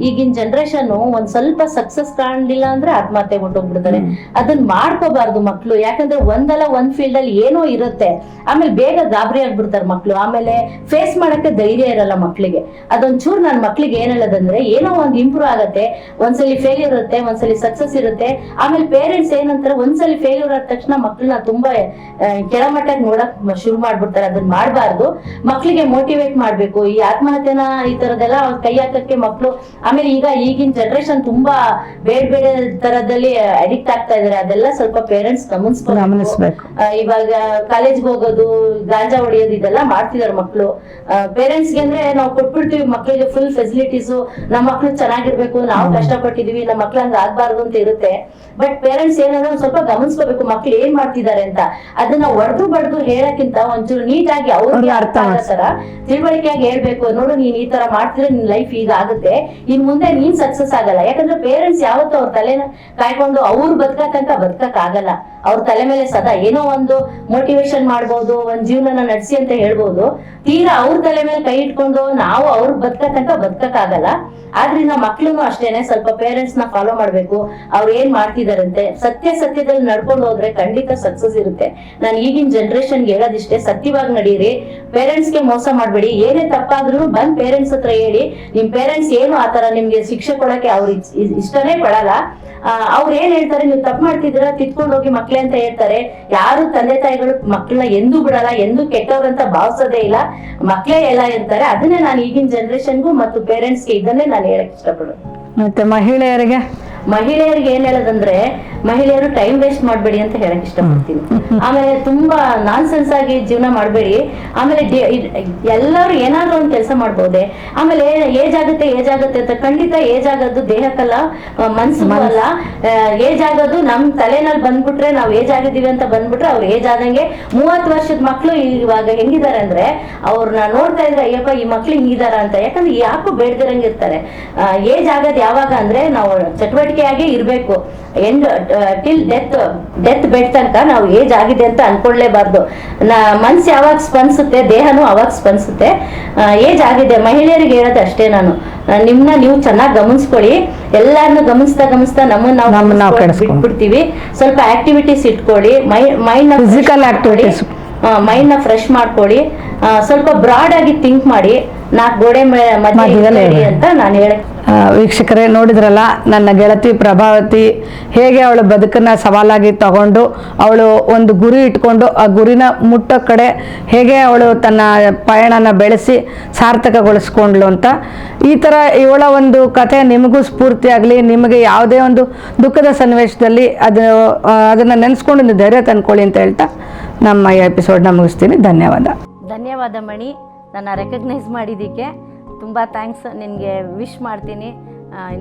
ಈಗಿನ ಜನರೇಷನ್ ಒಂದ್ ಸ್ವಲ್ಪ ಸಕ್ಸಸ್ ಕಾಣಲಿಲ್ಲ ಅಂದ್ರೆ ಆತ್ಮಹತ್ಯೆ ಹೋಗ್ಬಿಡ್ತಾರೆ ಅದನ್ನ ಮಾಡ್ಕೋಬಾರ್ದು ಮಕ್ಳು. ಯಾಕಂದ್ರೆ ಒಂದಲ್ಲ ಒಂದ್ ಫೀಲ್ಡ್ ಅಲ್ಲಿ ಏನೋ ಇರುತ್ತೆ. ಆಮೇಲೆ ಬೇಗ ಗಾಬರಿ ಆಗ್ಬಿಡ್ತಾರೆ ಮಕ್ಳು. ಆಮೇಲೆ ಫೇಸ್ ಮಾಡಕ್ಕೆ ಧೈರ್ಯ ಇರಲ್ಲ ಮಕ್ಳಿಗೆ. ಅದೊಂದ್ ಚೂರ್ ನನ್ ಮಕ್ಳಿಗೆ ಏನ್ ಹೇಳೋದಂದ್ರೆ ಏನೋ ಒಂದ್ ಇಂಪ್ರೂವ್ ಆಗತ್ತೆ ಒಂದ್ಸಲಿ ಫೇಲ್ಯೂರ್ ಇರುತ್ತೆ ಒಂದ್ಸಲಿ ಸಕ್ಸಸ್ ಇರುತ್ತೆ. ಆಮೇಲೆ ಪೇರೆಂಟ್ಸ್ ಏನಂತಾರೆ ಒಂದ್ಸಲಿ ಫೇಲ್ಯೂರ್ ತಕ್ಷಣ ಮಕ್ಳನ್ನ ತುಂಬಾ ಕೆಳಮಟ್ಟಕ್ಕೆ ನೋಡಕ್ ಶುರು ಮಾಡ್ಬಿಡ್ತಾರೆ. ಅದನ್ನ ಮಾಡಬಾರ್ದು. ಮಕ್ಳಿಗೆ ಮೋಟಿವೇಟ್ ಮಾಡ್ಬೇಕು. ಈ ಆತ್ಮಹತ್ಯೆನ ಈ ತರದೆಲ್ಲ ಕೈ ಹಾಕಕ್ಕೆ ಮಕ್ಳು ಆಮೇಲೆ ಈಗ ಈಗಿನ ಜನರೇಷನ್ ತುಂಬಾ ಬೇರೆ ಬೇರೆ ತರದಲ್ಲಿ ಅಡಿಕ್ಟ್ ಆಗ್ತಾ ಇದಾರೆ. ಅದೆಲ್ಲ ಸ್ವಲ್ಪ ಪೇರೆಂಟ್ಸ್ ಗಮನಿಸ್ಬೇಕು. ಇವಾಗ ಕಾಲೇಜ್ಗೆ ಹೋಗೋದು ಗಾಂಜಾ ಹೊಡಿಯೋದು ಇದೆಲ್ಲ ಮಾಡ್ತಿದಾರೆ ಮಕ್ಕಳು ಪೇರೆಂಟ್ಸ್ಗೆ ಅಂದ್ರೆ ನಾವು ಕೊಟ್ಬಿಡ್ತೀವಿ ಮಕ್ಕಳಿಗೆ ಫುಲ್ ಫೆಸಿಲಿಟೀಸ್ ನಮ್ಮ ಮಕ್ಳು ಚೆನ್ನಾಗಿರ್ಬೇಕು. ನಾವು ಕಷ್ಟಪಟ್ಟಿದೀವಿ. ನಮ್ಮ ಮಕ್ಳು ಹಂಗ ಆಗ್ಬಾರ್ದು ಅಂತ ಇರುತ್ತೆ. ಬಟ್ ಪೇರೆಂಟ್ಸ್ ಏನಂದ್ರೆ ಸ್ವಲ್ಪ ಗಮನಿಸ್ಕೋಬೇಕು. ಮಕ್ಳು ಏನ್ ಮಾಡ್ತಿದ್ದಾರೆ ಅಂತ. ಅದನ್ನ ಒಡೆದು ಬಡ್ದು ಹೇಳಕ್ಕಿಂತ ಒಂಚೂರು ನೀಟಾಗಿ ಅವ್ರಿಗೆ ಅವ್ರಿಗೆ ಅರ್ಥ ಅರ್ಥ ಆಗೋ ತರ ತಿಳುವಳಿಕೆಯಾಗಿ ಹೇಳ್ಬೇಕು. ನೋಡು ನೀನ್ ಈ ತರ ಮಾಡ್ತಿದ್ರೆ ನಿನ್ ಲೈಫ್ ಈಗ ಆಗುತ್ತೆ. ಇನ್ ಮುಂದೆ ನೀನ್ ಸಕ್ಸಸ್ ಆಗಲ್ಲ. ಯಾಕಂದ್ರೆ ಪೇರೆಂಟ್ಸ್ ಯಾವತ್ತೂ ಅವ್ರ ತಲೆನ ಕಾಯ್ಕೊಂಡು ಅವ್ರು ಬದುಕ ತನಕ ಬದುಕಕ್ ಆಗಲ್ಲ ಅವ್ರ ತಲೆ ಮೇಲೆ ಸದಾ ಏನೋ ಒಂದು ಮೋಟಿವೇಶನ್ ಮಾಡ್ಬೋದು, ಒಂದ್ ಜೀವನನ ನಡೆಸಿ ಅಂತ ಹೇಳ್ಬೋದು. ತೀರಾ ಅವ್ರ ತಲೆ ಮೇಲೆ ಕೈ ಇಟ್ಕೊಂಡು ನಾವು ಅವ್ರ ಬದುಕ ಬದುಕಕ್ಕಾಗಲ್ಲ. ಆದ್ರಿಂದ ಮಕ್ಳುನು ಅಷ್ಟೇನೆ ಸ್ವಲ್ಪ ಪೇರೆಂಟ್ಸ್ನ ಫಾಲೋ ಮಾಡ್ಬೇಕು. ಅವ್ರು ಏನ್ ಮಾಡ್ತಿದಾರಂತೆ? ಸತ್ಯ ಸತ್ಯದಲ್ಲಿ ನಡ್ಕೊಂಡು ಹೋದ್ರೆ ಖಂಡಿತ ಸಕ್ಸಸ್ ಇರುತ್ತೆ. ನಾನು ಈಗಿನ ಜನರೇಷನ್ ಹೇಳೋದಿಷ್ಟೇ, ಸತ್ಯವಾಗಿ ನಡೀರಿ. ಪೇರೆಂಟ್ಸ್ಗೆ ಮೋಸ ಮಾಡ್ಬೇಡಿ. ಏನೇ ತಪ್ಪಾದ್ರೂ ಬಂದ್ ಪೇರೆಂಟ್ಸ್ ಹತ್ರ ಹೇಳಿ. ನಿಮ್ ಪೇರೆಂಟ್ಸ್ ಏನು ಆತರ ನಿಮ್ಗೆ ಶಿಕ್ಷೆ ಕೊಡಕ್ಕೆ ಅವ್ರು ಇಷ್ಟನೇ ಪಡಲ್ಲ. ಅವ್ರು ಏನ್ ಹೇಳ್ತಾರೆ, ನೀವು ತಪ್ಪು ಮಾಡ್ತಿದ್ರ ತಿತ್ಕೊಂಡು ಹೋಗಿ ಮಕ್ಳೇ ಅಂತ ಹೇಳ್ತಾರೆ. ಯಾರು ತಂದೆ ತಾಯಿಗಳು ಮಕ್ಕಳನ್ನ ಎಂದೂ ಬಿಡಲ್ಲ, ಎಂದೂ ಕೆಟ್ಟವ್ರಂತ ಭಾವಿಸೋದೇ ಇಲ್ಲ. ಮಕ್ಳೇ ಎಲ್ಲ ಇರ್ತಾರೆ. ಅದನ್ನೇ ನಾನು ಈಗಿನ ಜನರೇಷನ್ಗೂ ಮತ್ತು ಪೇರೆಂಟ್ಸ್ಗೆ ಇದನ್ನೇ ನಾನು ಹೇಳಕ್ ಇಷ್ಟಪಡೋದು. ಮತ್ತೆ ಮಹಿಳೆಯರಿಗೆ ಮಹಿಳೆಯರಿಗೆ ಏನ್ ಹೇಳೋದಂದ್ರೆ ಮಹಿಳೆಯರು ಟೈಮ್ ವೇಸ್ಟ್ ಮಾಡಬೇಡಿ ಅಂತ ಹೇಳಕ್ ಇಷ್ಟಪಡ್ತೀನಿ. ಆಮೇಲೆ ತುಂಬಾ ನಾನ್ ಸೆನ್ಸ್ ಆಗಿ ಜೀವನ ಮಾಡಬೇಡಿ. ಆಮೇಲೆ ಎಲ್ಲರೂ ಏನಾದ್ರೂ ಒಂದು ಕೆಲಸ ಮಾಡ್ಬೋದೆ. ಆಮೇಲೆ ಏಜ್ ಆಗುತ್ತೆ ಏಜ್ ಆಗುತ್ತೆ ಅಂತ ಖಂಡಿತ ಏಜ್ ಆಗೋದು ದೇಹಕ್ಕಲ್ಲ ಮನ್ಸು ಅಲ್ಲ ಏಜ್ ಆಗೋದು ನಮ್ ತಲೆನಲ್ಲಿ ಬಂದ್ಬಿಟ್ರೆ ನಾವು ಏಜ್ ಆಗಿದೀವಿ ಅಂತ ಬಂದ್ಬಿಟ್ರೆ ಅವ್ರು ಏಜ್ ಆದಂಗೆ ಮೂವತ್ತು ವರ್ಷದ ಮಕ್ಳು ಇವಾಗ ಹೆಂಗಿದ್ದಾರೆ ಅಂದ್ರೆ ಅವ್ರನ್ನ ನೋಡ್ತಾ ಇದ್ರೆ ಅಯ್ಯಪ್ಪ ಈ ಮಕ್ಳು ಹಿಂಗಿದಾರ ಅಂತ. ಯಾಕಂದ್ರೆ ಯಾಕೋ ಬೇಡದಿರಂಗಿರ್ತಾರೆ ಏಜ್ ಆಗೋದು ಯಾವಾಗ ಅಂದ್ರೆ ನಾವು ಚಟುವಟಿಕೆಯಾಗಿ ಇರ್ಬೇಕು. End till death death bed ತನಕ ನಾವು ಏಜ್ ಆಗಿದೆ ಅಂತ ಅನ್ಕೊಳ್ಳೇಬಾರ್ದು ನಾ ಮನ್ಸು ಯಾವಾಗ ಸ್ಪಂದಿಸುತ್ತೆ ದೇಹನೂ ಅವಾಗ ಸ್ಪಂದಿಸುತ್ತೆ. ಏಜ್ ಆಗಿದೆ ಮಹಿಳೆಯರಿಗೆ ಹೇಳೋದು ಅಷ್ಟೇ ನಾನು. ನಿಮ್ನ ನೀವು ಚೆನ್ನಾಗಿ ಗಮನಿಸ್ಕೊಳ್ಳಿ. ಎಲ್ಲಾರನ್ನು ಗಮನಿಸ್ತಾ ಗಮನಿಸ್ತಾ ನಮ್ಮನ್ನ ನಾವು ಬಿಟ್ಬಿಡ್ತೀವಿ. ಸ್ವಲ್ಪ ಆಕ್ಟಿವಿಟೀಸ್ ಇಟ್ಕೊಳ್ಳಿ. ಮೈ ಮೈಂಡ್ ಫಿಸಿಕಲ್ ಆಕ್ಟಿವಿಟೀಸ್ ಮೈಂಡ್ನ ಫ್ರೆಶ್ ಮಾಡ್ಕೊಳ್ಳಿ. ಸ್ವಲ್ಪ ಬ್ರಾಡ್ ಆಗಿ ಥಿಂಕ್ ಮಾಡಿ. ನಾಲ್ಕು ಗೋಡೆ ಮೇ- ಮಧ್ಯದಲ್ಲಿ ಇರಿ. ಅಂತ ನಾನು ವೀಕ್ಷಕರೇ ನೋಡಿದ್ರಲ್ಲ ನನ್ನ ಗೆಳತಿ ಪ್ರಭಾವತಿ ಹೇಗೆ ಅವಳು ಬದುಕನ್ನ ಸವಾಲಾಗಿ ತಗೊಂಡು ಅವಳು ಒಂದು ಗುರಿ ಇಟ್ಕೊಂಡು ಆ ಗುರಿನ ಮುಟ್ಟೋ ಕಡೆ ಹೇಗೆ ಅವಳು ತನ್ನ ಪಯಣನ ಬೆಳೆಸಿ ಸಾರ್ಥಕಗೊಳಿಸ್ಕೊಂಡ್ಲು ಅಂತ. ಈ ಥರ ಇವಳ ಒಂದು ಕಥೆ ನಿಮಗೂ ಸ್ಫೂರ್ತಿ ಆಗಲಿ ನಿಮಗೆ ಯಾವುದೇ ಒಂದು ದುಃಖದ ಸನ್ನಿವೇಶದಲ್ಲಿ ಅದು ಅದನ್ನು ನೆನೆಸ್ಕೊಂಡು ಧೈರ್ಯ ತಂದ್ಕೊಳ್ಳಿ ಅಂತ ಹೇಳ್ತಾ ನಮ್ಮ ಎಪಿಸೋಡ್ನ ಮುಗಿಸ್ತೀನಿ. ಧನ್ಯವಾದ. ಧನ್ಯವಾದ ಮಣಿ. ನನ್ನ ರೆಕಗ್ನೈಸ್ ಮಾಡಿದ್ದಕ್ಕೆ ತುಂಬ ಥ್ಯಾಂಕ್ಸ್ ನಿನಗೆ ವಿಶ್ ಮಾಡ್ತೀನಿ.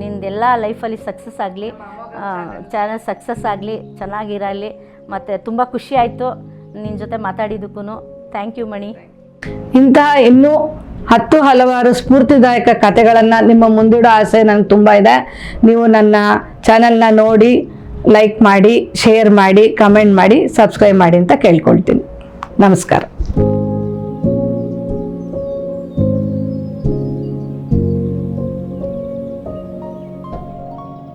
ನಿಂದೆಲ್ಲ ಲೈಫಲ್ಲಿ ಸಕ್ಸಸ್ ಆಗಲಿ ಚಾನಲ್ ಸಕ್ಸಸ್ ಆಗಲಿ, ಚೆನ್ನಾಗಿರಲಿ. ಮತ್ತು ತುಂಬ ಖುಷಿ ಆಯಿತು ನಿನ್ನ ಜೊತೆ ಮಾತಾಡಿದ್ದಕ್ಕೂ ಥ್ಯಾಂಕ್ ಯು ಮಣಿ. ಇಂತಹ ಇನ್ನೂ ಹತ್ತು ಹಲವಾರು ಸ್ಫೂರ್ತಿದಾಯಕ ಕಥೆಗಳನ್ನು ನಿಮ್ಮ ಮುಂದಿಡೋ ಆಸೆ ನನಗೆ ತುಂಬ ಇದೆ. ನೀವು ನನ್ನ ಚಾನಲ್ನ ನೋಡಿ ಲೈಕ್ ಮಾಡಿ ಶೇರ್ ಮಾಡಿ ಕಮೆಂಟ್ ಮಾಡಿ ಸಬ್ಸ್ಕ್ರೈಬ್ ಮಾಡಿ ಅಂತ ಕೇಳ್ಕೊಳ್ತೀನಿ. ನಮಸ್ಕಾರ.